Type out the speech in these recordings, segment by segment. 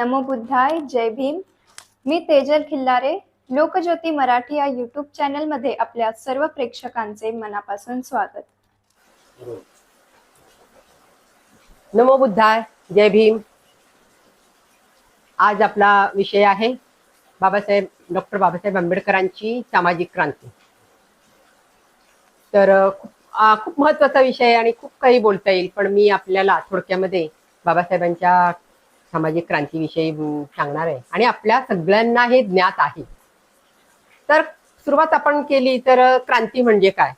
नमो बुद्धाय जय भीम. मी तेजल खिल्लारे लोकज्योती मराठी या यूट्यूब चॅनलमध्ये आपल्या सर्व प्रेक्षकांचे मनापासून स्वागत. नमो बुद्धाय जय भीम. आज आपला विषय आहे बाबासाहेब डॉक्टर बाबासाहेब आंबेडकरांची सामाजिक क्रांती. तर खूप खूप महत्त्वाचा विषय आणि खूप काही बोलता येईल पण मी आपल्याला थोडक्यामध्ये बाबासाहेबांच्या सामाजिक क्रांतीविषयी सांगणार आहे. आणि आपल्या सगळ्यांना हे ज्ञात आहे. तर सुरुवात आपण केली तर क्रांती म्हणजे काय?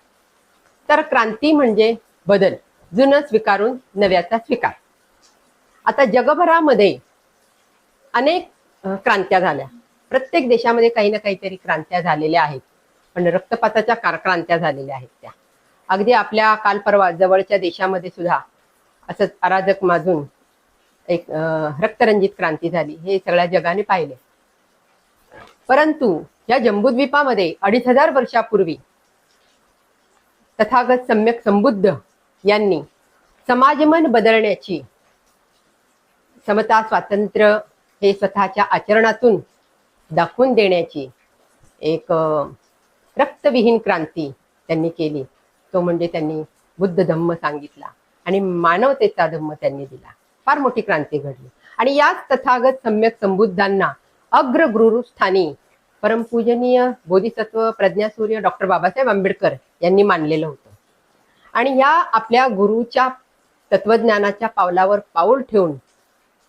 तर क्रांती म्हणजे बदल. जुनं स्वीकारून नव्याचा स्वीकार. आता जगभरामध्ये अनेक क्रांत्या झाल्या. प्रत्येक देशामध्ये काही ना काहीतरी क्रांत्या झालेल्या आहेत. पण रक्तपाताच्या कार क्रांत्या झालेल्या आहेत त्या. अगदी आपल्या काल परवा जवळच्या देशामध्ये सुद्धा असंच अराजक माजून एक रक्तरंजित क्रांती झाली. हे सगळ्या जगाने पाहिले. परंतु या जम्बूद्वीपामध्ये अडीच हजार वर्षापूर्वी तथागत सम्यक संबुद्ध यांनी समाजमन बदलण्याची समता स्वातंत्र्य हे स्वतःच्या आचरणातून दाखवून देण्याची एक रक्तविहीन क्रांती त्यांनी केली. तो म्हणजे त्यांनी बुद्ध धम्म सांगितला आणि मानवतेचा धम्म त्यांनी दिला. फार मोठी क्रांती घडली. आणि याच तथागत सम्यक संबुद्धांना अग्रगुरुस्थानी परमपूजनीय बोधिसत्व प्रज्ञासूर्य डॉक्टर बाबासाहेब आंबेडकर यांनी मानलेलं होतं. आणि या आपल्या गुरुच्या तत्वज्ञानाच्या पावलावर पाऊल ठेवून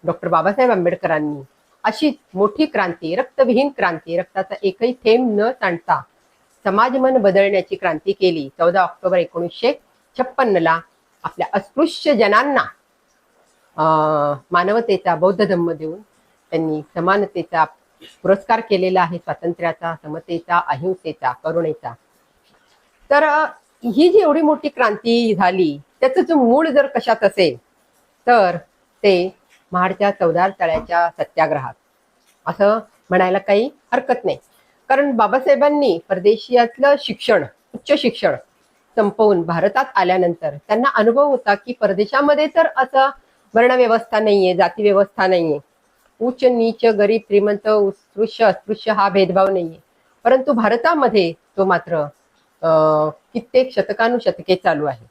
डॉक्टर बाबासाहेब आंबेडकरांनी अशी मोठी क्रांती रक्तविहीन क्रांती रक्ताचा एकही थेंब न सांडता समाजमन बदलण्याची क्रांती केली. चौदा ऑक्टोबर एकोणीसशे छप्पन्नला आपल्या अस्पृश्य जनांना मानवतेचा बौद्ध धम्म देऊन त्यांनी समानतेचा पुरस्कार केलेला आहे स्वातंत्र्याचा समतेचा अहिंसेचा करुणेचा. तर ही जी एवढी मोठी क्रांती झाली त्याचं जो मूळ जर कशात असेल तर ते महाडच्या चौदार तळ्याच्या सत्याग्रहात. असं म्हणायला काही हरकत नाही. कारण बाबासाहेबांनी परदेशियातलं शिक्षण उच्च शिक्षण संपवून भारतात आल्यानंतर त्यांना अनुभव होता की परदेशामध्ये तर असं वर्णव्यवस्था नाहीये जाती व्यवस्था नाहीये. उच्च नीच गरीब श्रीमंत उत्कृष्य अस्पृश्य हा भेदभाव नाहीये. परंतु भारतामध्ये तो मात्र कित्येक शतकानुशतके चालू आहे.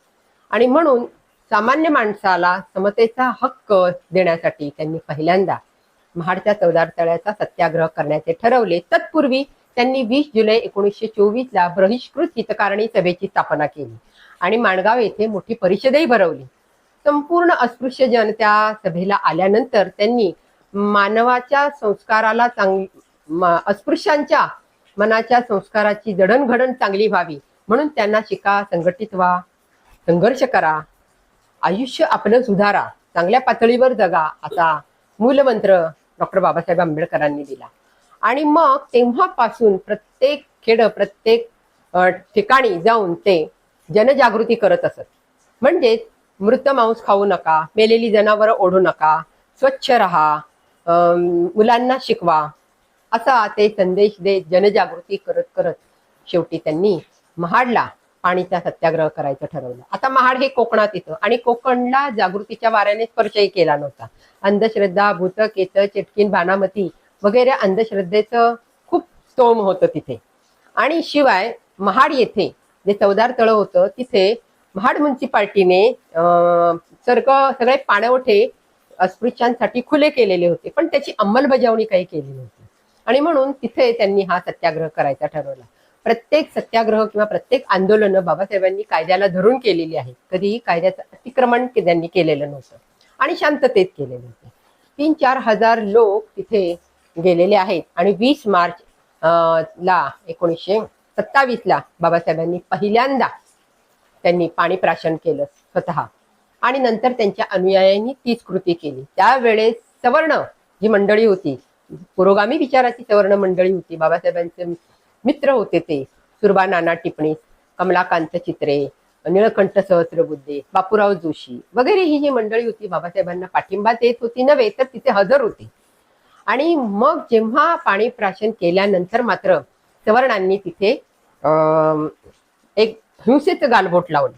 आणि म्हणून सामान्य माणसाला समतेचा हक्क देण्यासाठी त्यांनी पहिल्यांदा महाडच्या चौदार तळ्याचा सत्याग्रह करण्याचे ठरवले. तत्पूर्वी त्यांनी वीस जुलै एकोणीसशे चोवीस ला बहिष्कृत हितकारणी सभेची स्थापना केली. आणि माणगाव येथे मोठी परिषदही भरवली. संपूर्ण अस्पृश्य जन त्या सभेला आल्यानंतर त्यांनी मानवाच्या संस्काराला चांग अस्पृश्यांच्या मनाच्या संस्काराची जडणघडण चांगली व्हावी म्हणून त्यांना शिका संघटित व्हा संघर्ष करा आयुष्य आपलं सुधारा चांगल्या पातळीवर जगा असा मूलमंत्र डॉक्टर बाबासाहेब आंबेडकरांनी दिला. आणि मग तेव्हापासून प्रत्येक खेड प्रत्येक ठिकाणी जाऊन ते जनजागृती करत असत. म्हणजेच मृत मांस खाऊ नका मेलेली जनावरं ओढू नका स्वच्छ राहा मुलांना शिकवा. असा ते संदेश देत जनजागृती करत करत शेवटी त्यांनी महाडला पाणीचा सत्याग्रह करायचं ठरवलं. आता महाड हे कोकणात येतं आणि कोकणला जागृतीच्या वाऱ्याने स्पर्शही केला नव्हता. अंधश्रद्धा भूत केत चिटकीन भानामती वगैरे अंधश्रद्धेचं खूप स्तोम होतं तिथे. आणि शिवाय महाड येथे जे चौदार तळ होतं तिथे महाड म्युन्सिपाल्टीने अं, सर्ग सगळे पाणवठे अस्पृश्यांसाठी खुले केलेले होते. पण त्याची अंमलबजावणी काही केली नव्हती. आणि म्हणून तिथे त्यांनी हा सत्याग्रह करायचा ठरवला. प्रत्येक सत्याग्रह किंवा प्रत्येक आंदोलनं बाबासाहेबांनी कायद्याला धरून केलेली आहेत कधीही कायद्याचं अतिक्रमण त्यांनी केलेलं नव्हतं. आणि शांततेत केलेलं होते. तीन चार हजार लोक तिथे गेलेले आहेत. आणि वीस मार्च ला एकोणीसशे सत्तावीस ला बाबासाहेबांनी पहिल्यांदा त्यांनी पाणी प्राशन केलं स्वतः. आणि नंतर त्यांच्या अनुयायांनी तीच कृती केली. त्यावेळेस सवर्ण जी मंडळी होती पुरोगामी विचाराची सवर्ण मंडळी होती बाबासाहेबांचे मित्र होते ते सुरबा नाना टिपणीस कमलाकांत चित्रे निळकंठ सहस्रबुद्धे बापूराव जोशी वगैरे ही जी मंडळी होती बाबासाहेबांना पाठिंबा देत होती नव्हे तर तिथे हजर होती. आणि मग जेव्हा पाणी प्राशन केल्यानंतर मात्र सवर्णांनी तिथे अं, एक हिंसेचं गालबोट लावलं.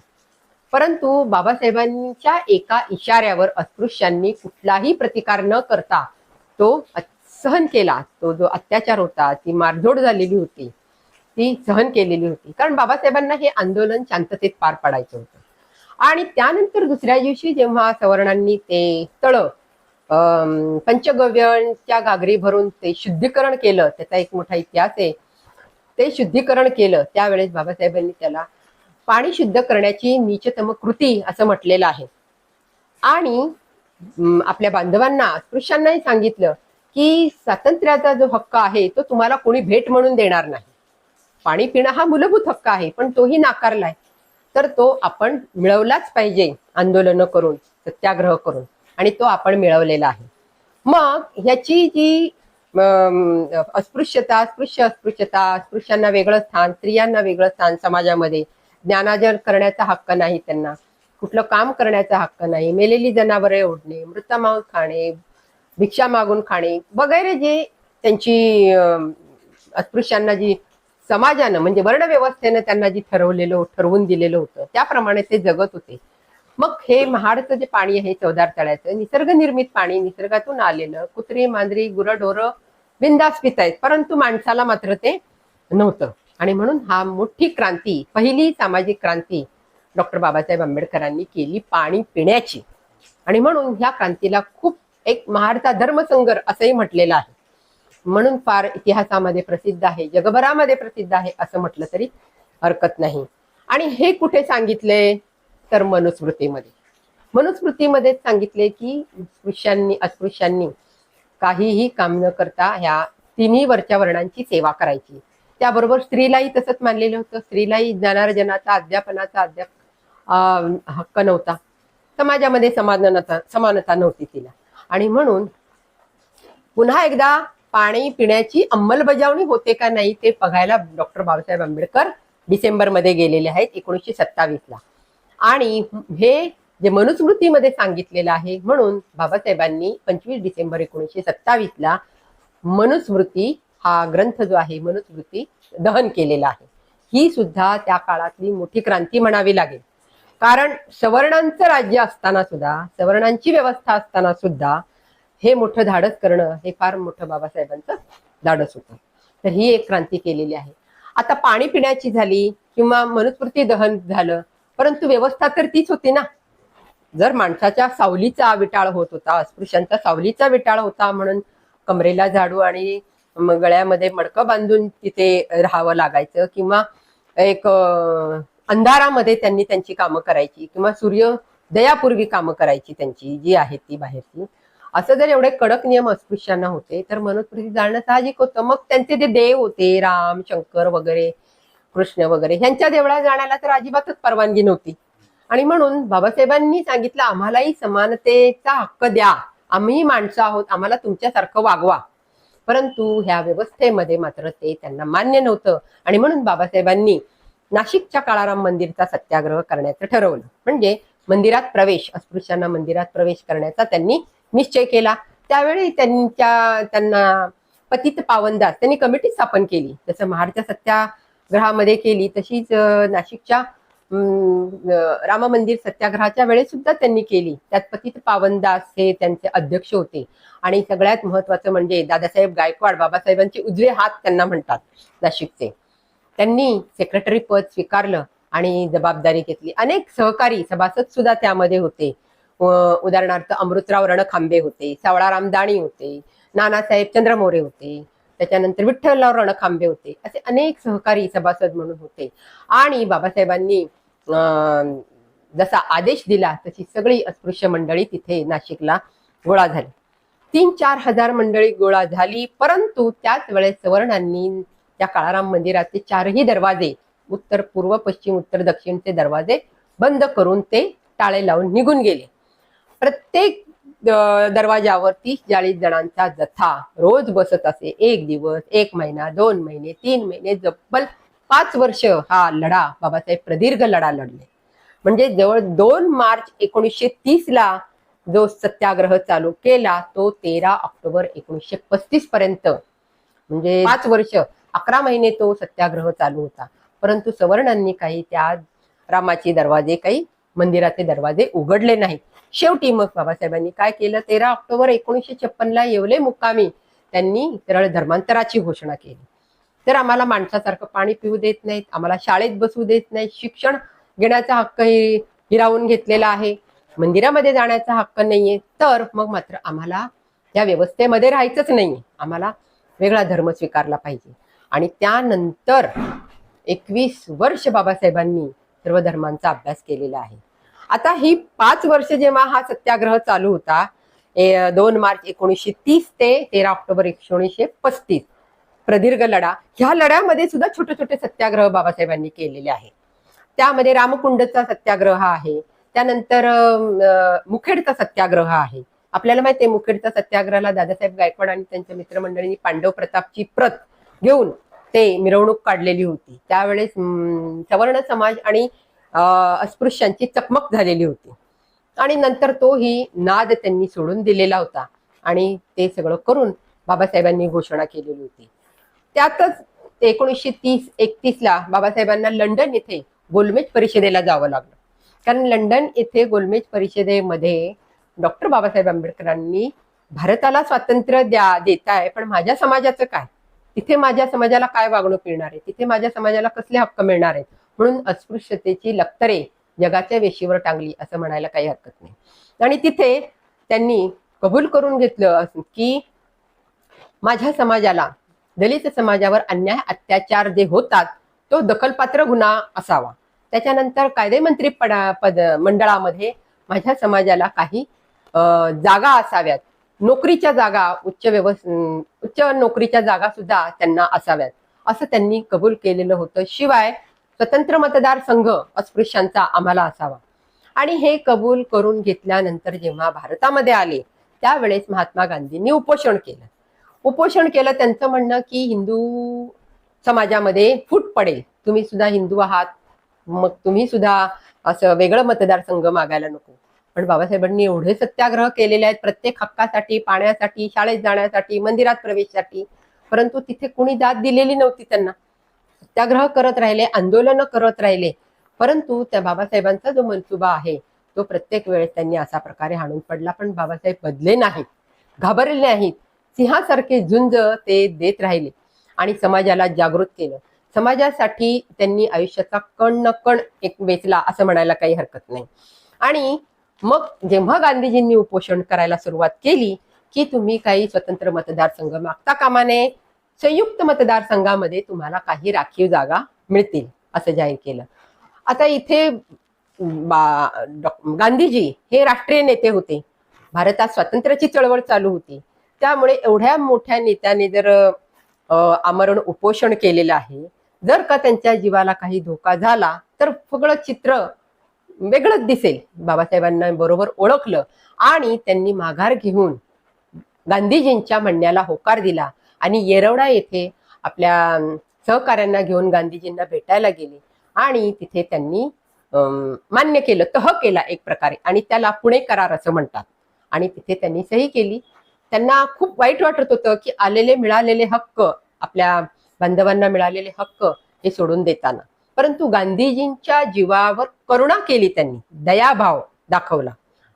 परंतु बाबासाहेबांच्या एका इशाऱ्यावर अस्पृश्यांनी कुठलाही प्रतिकार न करता तो सहन केला. तो जो अत्याचार होता ती मारझोड झालेली होती. ती सहन केलेली होती. कारण बाबासाहेबांना हे आंदोलन शांततेत पार पाडायचं होतं. आणि त्यानंतर दुसऱ्या दिवशी जेव्हा सवर्णांनी ते तळ अं, पंचगव्यांच्या गागरी भरून ते शुद्धीकरण केलं त्याचा एक मोठा इतिहास आहे. ते शुद्धीकरण केलं. त्यावेळेस बाबासाहेबांनी त्याला पाणी शुद्ध करण्याची नीचतम कृती असं म्हटलेलं आहे. आणि आपल्या बांधवांना अस्पृश्यांनाही सांगितलं की स्वातंत्र्याचा जो हक्क आहे तो तुम्हाला कोणी भेट म्हणून देणार नाही. पाणी पिणं हा मूलभूत हक्क आहे पण तोही नाकारलाय. तर तो आपण मिळवलाच पाहिजे आंदोलनं करून सत्याग्रह करून आणि तो आपण मिळवलेला आहे. मग ह्याची जी अं, अस्पृश्यता अस्पृश्य अस्पृश्यता अस्पृश्यांना वेगळं स्थान स्त्रियांना वेगळं स्थान समाजामध्ये ज्ञानार्जन करण्याचा हक्क नाही त्यांना. कुठलं काम करण्याचा हक्क नाही. मेलेली जनावरे ओढणे मृत मांस खाणे भिक्षा मागून खाणे वगैरे जे त्यांची अस्पृश्यांना जी समाजानं म्हणजे वर्णव्यवस्थेनं त्यांना जी ठरवलेलं ठरवून दिलेलं होतं त्याप्रमाणे ते जगत होते. मग हे महाडचं जे पाणी आहे चौदार तळ्याचं निसर्ग निर्मित पाणी निसर्गातून आलेलं कुत्री मांजरी गुरढोरं बिंदास पितायत आहेत परंतु माणसाला मात्र ते नव्हतं. आणि म्हणून हा मोठी क्रांती पहिली सामाजिक क्रांती डॉक्टर बाबासाहेब आंबेडकरांनी केली पाणी पिण्याची. आणि म्हणून ह्या क्रांतीला खूप एक महारचा धर्मसंगर असंही म्हटलेलं आहे. म्हणून फार इतिहासामध्ये प्रसिद्ध आहे जगभरामध्ये प्रसिद्ध आहे असं म्हटलं तरी हरकत नाही. आणि हे कुठे सांगितले? तर मनुस्मृतीमध्ये. मनुस्मृतीमध्ये सांगितले की स्पृश्यांनी अस्पृश्यांनी काहीही काम न करता ह्या तिन्ही वरच्या वर्णांची सेवा करायची. त्याबरोबर स्त्रीलाही तसंच मानलेलं होतं. स्त्रीलाही ज्ञानार्जनाचा अध्यापनाचा अध्याप हक्क नव्हता. समाजामध्ये समानता समानता नव्हती तिला. आणि म्हणून पुन्हा एकदा पाणी पिण्याची अंमलबजावणी होते का नाही ते बघायला डॉक्टर बाबासाहेब आंबेडकर डिसेंबरमध्ये गेलेले आहेत एकोणीसशे सत्तावीसला. आणि हे जे मनुस्मृतीमध्ये सांगितलेलं आहे म्हणून बाबासाहेबांनी पंचवीस डिसेंबर एकोणीसशे सत्तावीसला मनुस्मृती हा ग्रंथ जो आहे मनुस्मृती दहन केलेला आहे. ही सुद्धा त्या काळातली मोठी क्रांती म्हणावी लागेल. कारण सवर्णांचं राज्य असताना सुद्धा सवर्णांची व्यवस्था असताना सुद्धा हे मोठं धाडस करणं हे फार मोठं बाबासाहेबांचं धाडस होतं. तर ही एक क्रांती केलेली आहे. आता पाणी पिण्याची झाली किंवा मनुस्मृती दहन झालं परंतु व्यवस्था तर तीच होती ना. जर माणसाच्या सावलीचा विटाळ होत होता अस्पृश्यांचा सावलीचा विटाळ होता म्हणून कमरेला झाडू आणि गळ्यामध्ये मडकं बांधून तिथे राहावं लागायचं किंवा एक अंधारामध्ये त्यांनी त्यांची कामं करायची किंवा सूर्योदयापूर्वी कामं करायची त्यांची जी आहेत ती बाहेरची. असं जर एवढे कडक नियम अस्पृश्यांना होते तर मनुस्मृती जाणं साहजिक होतं मग त्यांचे जे देव होते राम शंकर वगैरे कृष्ण वगैरे ह्यांच्या देवळात जाण्याला तर अजिबातच परवानगी नव्हती. आणि म्हणून बाबासाहेबांनी सांगितलं आम्हालाही समानतेचा हक्क द्या. आम्ही माणसं आहोत. आम्हाला तुमच्यासारखं वागवा. परंतु ह्या व्यवस्थेमध्ये मात्र ते त्यांना मान्य नव्हतं. आणि म्हणून बाबासाहेबांनी नाशिकच्या काळाराम मंदिरचा सत्याग्रह करण्याचं ठरवलं. म्हणजे मंदिरात प्रवेश अस्पृश्यांना मंदिरात प्रवेश करण्याचा त्यांनी निश्चय केला. त्यावेळी त्यांच्या त्यांना पतित पावनदास त्यांनी कमिटी स्थापन केली. जसं महाडच्या सत्याग्रहामध्ये केली तशीच नाशिकच्या राम मंदिर सत्याग्रहाच्या वेळेस सुद्धा त्यांनी केली. त्यात पतित पावनदास हे त्यांचे अध्यक्ष होते. आणि सगळ्यात महत्वाचं म्हणजे दादासाहेब गायकवाड बाबासाहेबांचे उजवे हात त्यांना म्हणतात नाशिकचे. त्यांनी सेक्रेटरी पद स्वीकारलं आणि जबाबदारी घेतली. अनेक सहकारी सभासद सुद्धा त्यामध्ये होते. उदाहरणार्थ अमृतराव रणखांबे होते सावळाराम दाणी होते नानासाहेब चंद्रमोरे होते त्याच्यानंतर विठ्ठलराव रणखांबे होते. असे अनेक सहकारी सभासद म्हणून होते. आणि बाबासाहेबांनी जसा आदेश दिला तशी सगळी अस्पृश्य मंडळी तिथे नाशिकला गोळा झाली. तीन चार हजार मंडळी गोळा झाली परंतु त्याच वेळेस सवर्णांनी त्या काळाराम मंदिराचे चारही दरवाजे उत्तर पूर्व पश्चिम उत्तर दक्षिणचे दरवाजे बंद करून ते टाळे लावून निघून गेले. प्रत्येक दरवाजावर तीस चाळीस जणांचा जथा रोज बसत असे एक दिवस एक महिना दोन महिने तीन महिने जब्बल पाच वर्ष हा लढा बाबासाहेब प्रदीर्घ लढा लढले. म्हणजे जवळ दोन मार्च एकोणीसशे तीस ला जो सत्याग्रह चालू केला तो तेरा ऑक्टोबर एकोणीसशे पस्तीस पर्यंत. म्हणजे पाच वर्ष अकरा महिने तो सत्याग्रह चालू होता. परंतु सवर्णांनी काही त्या रामाचे दरवाजे काही मंदिराचे दरवाजे उघडले नाहीत. शेवटी मग बाबासाहेबांनी काय केलं? तेरा ऑक्टोबर एकोणीसशे छप्पनला येवले मुक्कामी. त्यांनी सरळ धर्मांतराची घोषणा केली. तर आम्हाला माणसासारखं पाणी पिऊ देत नाहीत. आम्हाला शाळेत बसू देत नाहीत. शिक्षण घेण्याचा हक्क हिरावून घेतलेला आहे. मंदिरामध्ये जाण्याचा हक्क नाहीये. तर मग मात्र आम्हाला या व्यवस्थेमध्ये राहायचंच नाहीये. आम्हाला वेगळा धर्म स्वीकारला पाहिजे. आणि त्यानंतर एकवीस वर्ष बाबासाहेबांनी सर्व धर्मांचा अभ्यास केलेला आहे. आता ही पाच वर्ष जेव्हा हा सत्याग्रह चालू होता ए- दोन मार्च एकोणीसशे तीस ते तेरा ऑक्टोबर एकोणीसशे पस्तीस प्रदीर्घ लढा. ह्या लढ्यामध्ये सुद्धा छोटे छोटे सत्याग्रह बाबासाहेबांनी केलेले आहे त्यामध्ये रामकुंडचा सत्याग्रह आहे. त्यानंतर मुखेडचा सत्याग्रह आहे. आपल्याला माहिती आहे मुखेडचा सत्याग्रहाला दादासाहेब गायकवाड आणि त्यांच्या मित्रमंडळींनी पांडव प्रतापची प्रत घेऊन ते मिरवणूक काढलेली होती. त्यावेळेस सवर्ण समाज आणि अस्पृश्यांची चकमक झालेली होती. आणि नंतर तो ही नाद त्यांनी सोडून दिलेला होता. आणि ते सगळं करून बाबासाहेबांनी घोषणा केलेली होती. त्यातच एकोणीसशे तीस एकतीस ला बाबासाहेबांना लंडन येथे गोलमेज परिषदेला जावं लागलं. कारण लंडन येथे गोलमेज परिषदेमध्ये डॉक्टर बाबासाहेब आंबेडकरांनी भारताला स्वातंत्र्य द्या देताय पण माझ्या समाजाचं काय? तिथे माझ्या समाजाला काय वागणूक मिळणार आहे? तिथे माझ्या समाजाला कसले हक्क मिळणार आहेत? म्हणून अस्पृश्यतेची लक्तरे जगाच्या वेशीवर टांगली असं म्हणायला काही हरकत नाही. आणि तिथे त्यांनी कबूल करून घेतलं असं की माझ्या समाजाला दलित समाजावर अन्याय अत्याचार जे होतात तो दखलपात्र गुन्हा असावा. त्याच्यानंतर कायदेमंत्री पडा पद मंडळामध्ये माझ्या समाजाला काही अं, जागा असाव्यात. नोकरीच्या जागा उच्च व्यवस् उच्च नोकरीच्या जागा सुद्धा त्यांना असाव्यात. असं त्यांनी कबूल केलेलं होतं. शिवाय स्वतंत्र मतदारसंघ अस्पृश्यांचा आम्हाला असावा. आणि हे कबूल करून घेतल्यानंतर जेव्हा भारतामध्ये आले त्यावेळेस महात्मा गांधींनी उपोषण केलं. उपोषण केलं त्यांचं म्हणणं की हिंदू समाजामध्ये फूट पडेल. तुम्ही सुद्धा हिंदू आहात मग तुम्ही सुद्धा असं वेगळं मतदारसंघ मागायला नको. पण बाबासाहेबांनी एवढे सत्याग्रह केलेले आहेत प्रत्येक हक्कासाठी पाण्यासाठी शाळेत जाण्यासाठी मंदिरात प्रवेशासाठी. परंतु तिथे कुणी दाद दिलेली नव्हती त्यांना. सत्याग्रह करत राहिले आंदोलन करत राहिले. परंतु त्या बाबासाहेबांचा जो मनसुबा आहे तो प्रत्येक वेळेस त्यांनी असा प्रकारे हाणून पडला. पण बाबासाहेब बदले नाहीत. घाबरले नाहीत. सिंहासारखे झुंज ते देत राहिले आणि समाजाला जागृत केलं. समाजासाठी त्यांनी आयुष्याचा कण न कण एक वेचला असं म्हणायला काही हरकत नाही. आणि मग जेव्हा गांधीजींनी उपोषण करायला सुरुवात केली की तुम्ही काही स्वतंत्र मतदारसंघ मागता कामा नये संयुक्त मतदारसंघामध्ये तुम्हाला काही राखीव जागा मिळतील असं जाहीर केलं. आता इथे बा डॉ- गांधीजी हे राष्ट्रीय नेते होते. भारतात स्वातंत्र्याची चळवळ चालू होती. त्यामुळे एवढ्या मोठ्या नेत्याने जर आमरण उपोषण केलेलं आहे जर का त्यांच्या जीवाला काही धोका झाला तर सगळं चित्र वेगळंच दिसेल. बाबासाहेबांना बरोबर ओळखलं आणि त्यांनी माघार घेऊन गांधीजींच्या म्हणण्याला होकार दिला आणि येरवडा येथे आपल्या सहकाऱ्यांना घेऊन गांधीजींना भेटायला गेले आणि तिथे त्यांनी मान्य केलं तह केला एक प्रकारे आणि त्याला पुणे करार असं म्हणतात. आणि तिथे त्यांनी सही केली. त्यांना खूप वाईट वाटत होतं की आलेले मिळालेले हक्क आपल्या बांधवांना मिळालेले हक्क हे सोडून देताना. परंतु गांधीजींच्या जीवावर करुणा केली त्यांनी दयाभाव दाखवला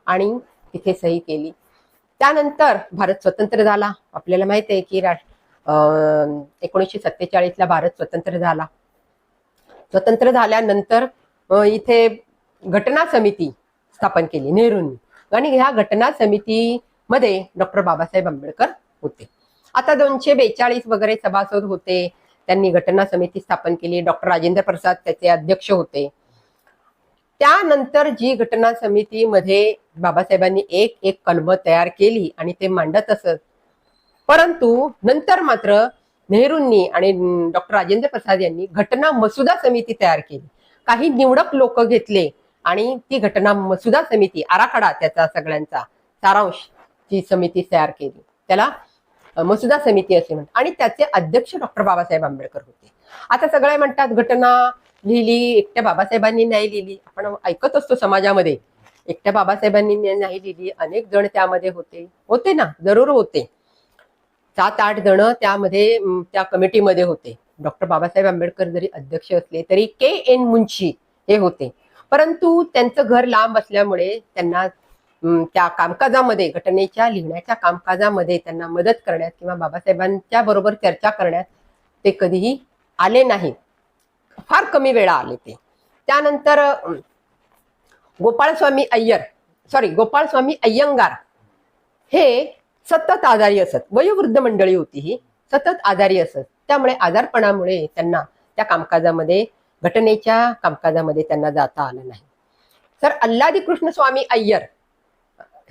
आणि तिथे सही केली. त्यानंतर भारत स्वतंत्र झाला. आपल्याला माहिती आहे की राष्ट्र एकोणीसशे सत्तेचाळीसला भारत स्वतंत्र झाला. स्वतंत्र झाल्यानंतर इथे घटना समिती स्थापन केली नेहरूंनी. आणि ह्या घटना समिती मध्ये डॉक्टर बाबासाहेब आंबेडकर होते. आता दोनशे बेचाळीस वगैरे सभासद होते. त्यांनी घटना समिती स्थापन केली. डॉक्टर राजेंद्र प्रसाद त्याचे अध्यक्ष होते. त्यानंतर जी घटना समितीमध्ये बाबासाहेबांनी एक एक कलम तयार केली आणि ते मांडत असत. परंतु नंतर मात्र नेहरूंनी आणि डॉक्टर राजेंद्र प्रसाद यांनी घटना मसुदा समिती तयार केली. काही निवडक लोक घेतले आणि ती घटना मसुदा समिती आराखडा त्याचा सगळ्यांचा सारांश ची समिती तयार केली. त्याला मसुदा समिती असे म्हणतात. आणि त्याचे अध्यक्ष डॉक्टर बाबासाहेब आंबेडकर होते. आता सगळे म्हणतात घटना लिहिली एकट्या बाबासाहेबांनी नाही लिहिली. आपण ऐकत असतो समाजामध्ये एकट्या बाबासाहेबांनी नाही लिहिली. अनेक जण त्यामध्ये होते. होते ना जरूर होते. सात आठ जण त्यामध्ये त्या कमिटीमध्ये होते. डॉक्टर बाबासाहेब आंबेडकर जरी अध्यक्ष असले तरी के एन मुंशी हे होते. परंतु त्यांचं घर लांब असल्यामुळे त्यांना त्या कामकाजामध्ये घटनेच्या लिहिण्याच्या कामकाजामध्ये त्यांना मदत करण्यात किंवा बाबासाहेबांच्या बरोबर चर्चा करण्यात ते कधीही आले नाही. फार कमी वेळा आले ते. त्यानंतर गोपाळस्वामी अय्यर सॉरी गोपाळस्वामी अय्यंगार हे सतत आजारी असत. वयोवृद्ध मंडळी होती ही. सतत आजारी असत. त्यामुळे आजारपणामुळे त्यांना त्या कामकाजामध्ये घटनेच्या कामकाजामध्ये त्यांना जाता आलं नाही. सर अल्लादी कृष्णस्वामी अय्यर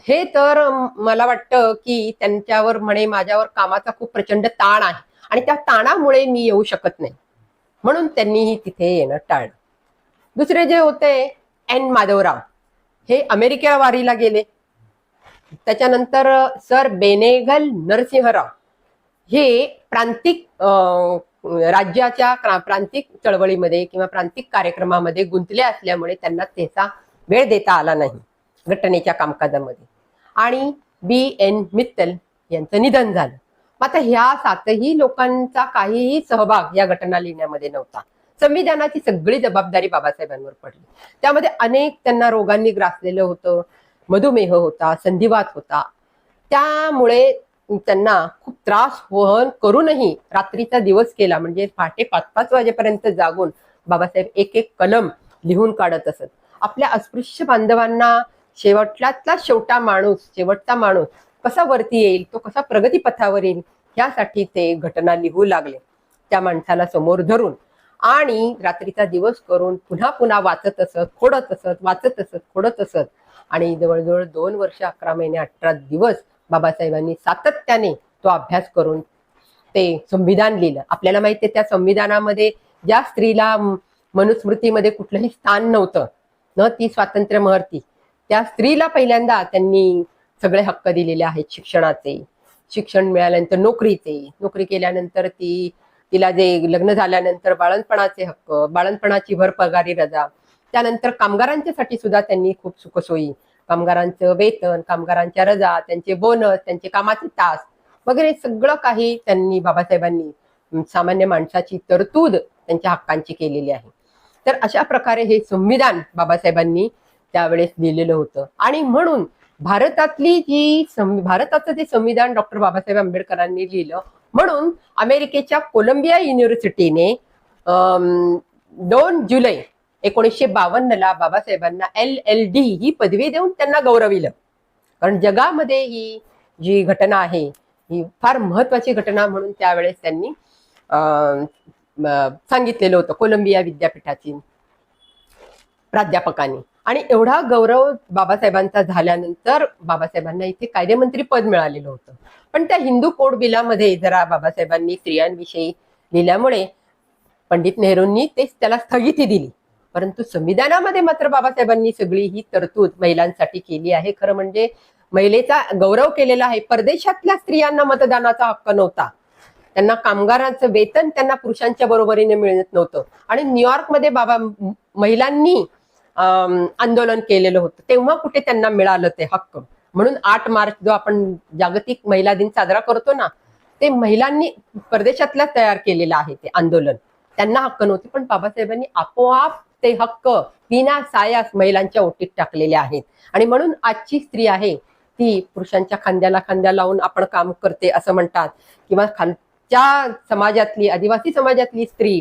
हे तर मला वाटतं की त्यांच्यावर म्हणे माझ्यावर कामाचा खूप प्रचंड ताण आहे. आणि त्या ताणामुळे मी येऊ शकत नाही. म्हणून त्यांनीही तिथे येणं टाळलं. दुसरे जे होते एन माधवराव हे अमेरिकेला वारीला गेले. त्याच्यानंतर सर बेनेगल नरसिंहराव हे प्रांतिक राज्याच्या प्रांतिक चळवळीमध्ये किंवा प्रांतिक कार्यक्रमामध्ये गुंतले असल्यामुळे त्यांना त्याचा वेळ देता आला नाही. घटनेच्या कामकाजामध्ये. आणि बी एन मित्तल यांचं निधन झालं. मग आता ह्या सातही लोकांचा काहीही सहभाग या घटना लिहिण्यामध्ये नव्हता. संविधानाची सगळी जबाबदारी बाबासाहेबांवर पडली. त्यामध्ये अनेक त्यांना रोगांनी ग्रासलेलं होतं मधुमेह होता संधिवात होता. त्यामुळे त्यांना खूप त्रास वहन करूनही रात्रीचा दिवस केला. म्हणजे पहाटे पाच पाच वाजेपर्यंत जागून बाबासाहेब एक एक कलम लिहून काढत असत. आपल्या अस्पृश्य बांधवांना शेवटल्यातला शेवटा माणूस शेवटचा माणूस कसा वरती येईल तो कसा प्रगतीपथावर येईल यासाठी ते घटना लिहू लागले. त्या माणसाला समोर धरून आणि रात्रीचा दिवस करून पुन्हा पुन्हा वाचत असत खोडत असत वाचत असत खोडत असत. आणि जवळजवळ दोन वर्ष अकरा महिने अठरा दिवस बाबासाहेबांनी सातत्याने तो अभ्यास करून ते संविधान लिहिलं. आपल्याला माहिती आहे त्या संविधानामध्ये ज्या स्त्रीला मनुस्मृतीमध्ये कुठलंही स्थान नव्हतं. न ती स्वातंत्र्य महर्ती त्या स्त्रीला पहिल्यांदा त्यांनी सगळे हक्क दिलेले आहेत शिक्षणाचे. शिक्षण मिळाल्यानंतर नोकरीचे. नोकरी केल्यानंतर ती तिला जे लग्न झाल्यानंतर बाळणपणाचे हक्क बाळणपणाची भर पगारी रजा त्यानंतर कामगारांच्यासाठी सुद्धा त्यांनी खूप सुखसोयी. कामगारांचं वेतन कामगारांच्या रजा त्यांचे बोनस त्यांचे कामाचे तास वगैरे सगळं काही त्यांनी बाबासाहेबांनी सामान्य माणसाची तरतूद त्यांच्या हक्कांची केलेली आहे. तर अशा प्रकारे हे संविधान बाबासाहेबांनी त्यावेळेस लिहिलेलं होतं. आणि म्हणून भारतातली जी भारताचं जे संविधान डॉक्टर बाबासाहेब आंबेडकरांनी लिहिलं म्हणून अमेरिकेच्या कोलंबिया युनिव्हर्सिटीने अं, दोन जुलै एकोणीसशे बावन्नला बाबासाहेबांना एल एल डी ही पदवी देऊन त्यांना गौरविलं. कारण जगामध्ये ही जी घटना आहे ही फार महत्वाची घटना म्हणून त्यावेळेस त्यांनी अं, सांगितलेलं होतं कोलंबिया विद्यापीठाची प्राध्यापकांनी. आणि एवढा गौरव बाबासाहेबांचा झाल्यानंतर बाबासाहेबांना इथे कायदेमंत्री पद मिळालेलं होतं. पण त्या हिंदू कोड बिलामध्ये जरा बाबासाहेबांनी स्त्रियांविषयी लिहिल्यामुळे पंडित नेहरूंनी ते त्याला स्थगिती दिली. परंतु संविधानामध्ये मात्र बाबासाहेबांनी सगळी ही तरतूद महिलांसाठी केली आहे. खरं म्हणजे महिलेचा गौरव केलेला आहे. परदेशातल्या स्त्रियांना मतदानाचा हक्क नव्हता. त्यांना कामगारांचं वेतन त्यांना पुरुषांच्या बरोबरीने मिळत नव्हतं. आणि न्यूयॉर्कमध्ये बाबा महिलांनी आंदोलन केलेलं होतं. तेव्हा कुठे त्यांना मिळालं ते हक्क? म्हणून आठ मार्च जो आपण जागतिक महिला दिन साजरा करतो ना ते महिलांनी परदेशातल्या तयार केलेलं आहे ते आंदोलन. त्यांना हक्क नव्हते पण बाबासाहेबांनी आपोआप ते हक्क विना सायास महिलांच्या ओटीत टाकलेले आहेत. आणि म्हणून आजची स्त्री आहे ती पुरुषांच्या खांद्याला खांद्या लावून आपण काम करते असं म्हणतात. किंवा खालच्या समाजातली आदिवासी समाजातली स्त्री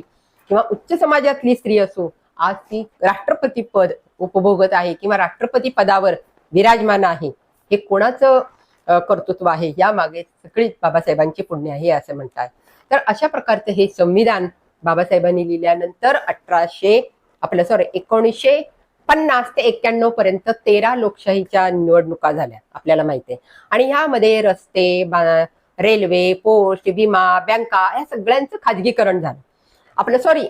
किंवा उच्च समाजातली स्त्री असो आज ती राष्ट्रपती पद उपभोगत आहे किंवा राष्ट्रपती पदावर विराजमान आहे हे कोणाचं कर्तृत्व आहे? या मागे सगळी बाबासाहेबांची पुण्य आहे असं म्हणतात. तर अशा प्रकारचं हे संविधान बाबासाहेबांनी लिहिल्यानंतर अठराशे आपलं सॉरी एकोणीसशे पन्नास ते एक्क्याण्णव पर्यंत तेरा लोकशाहीच्या निवडणुका झाल्या आपल्याला माहिती आहे. आणि ह्यामध्ये रस्ते रेल्वे पोस्ट विमा बँका या सगळ्यांचं खाजगीकरण झालं. आपलं सॉरी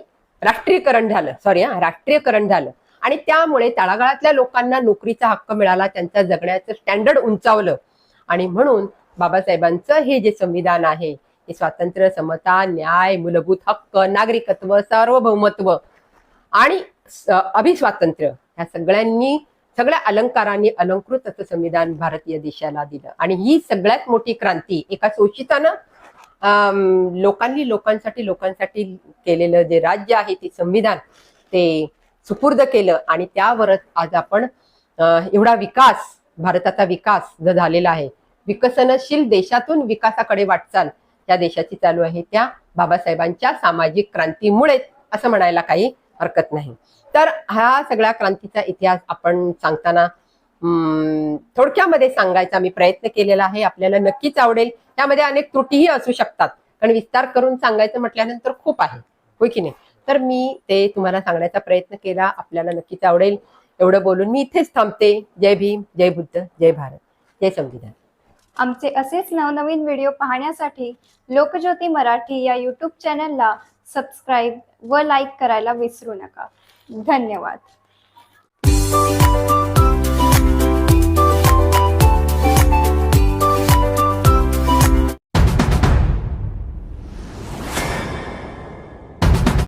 राष्ट्रीयकरण झालं. सॉरी हा राष्ट्रीयकरण झालं. आणि त्यामुळे तळागाळातल्या लोकांना नोकरीचा हक्क मिळाला त्यांच्या जगण्याचं स्टँडर्ड उंचावलं. आणि म्हणून बाबासाहेबांचं हे जे संविधान आहे हे स्वातंत्र्य समता न्याय मूलभूत हक्क नागरिकत्व सार्वभौमत्व आणि अभिस्वातंत्र्य ह्या सगळ्यांनी सगळ्या अलंकारांनी अलंकृत असं संविधान भारतीय देशाला दिलं. आणि ही सगळ्यात मोठी क्रांती एका शोषितानं लोकांनी लोकांसाठी लोकांसाठी केलेलं जे राज्य आहे ते संविधान ते सुपूर्द केलं आणि त्यावरच आज आपण एवढा विकास भारताचा विकास जो झालेला आहे विकसनशील देशातून विकासाकडे वाटचाल त्या देशाची चालू आहे त्या बाबासाहेबांच्या सामाजिक क्रांतीमुळेच असं म्हणायला काही हरकत नाही. तर हा सगळ्या क्रांतीचा इतिहास आपण सांगताना थोडक्यामध्ये सांगायचा मी प्रयत्न केलेला आहे आपल्याला नक्कीच आवडेल. त्यामध्ये अनेक त्रुटीही असू शकतात. कारण विस्तार करून सांगायचं म्हटल्यानंतर खूप आहे. होय की नाही? तर मी ते तुम्हाला सांगण्याचा प्रयत्न केला. आपल्याला नक्कीच आवडेल एवढं बोलून. मी इथेच थांबते. जय भीम जय बुद्ध जय भारत. जय संविधान. आमचे असेच नवनवीन व्हिडिओ पाहण्यासाठी लोकज्योती मराठी या यूट्यूब चॅनलला सबस्क्राईब व लाईक करायला विसरू नका. धन्यवाद.